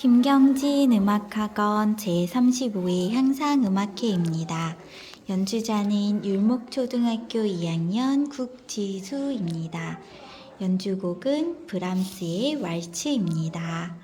김경진 음악학원 제35회 향상음악회입니다. 연주자는 율목초등학교 2학년 국지수입니다. 연주곡은 브람스의 왈츠입니다.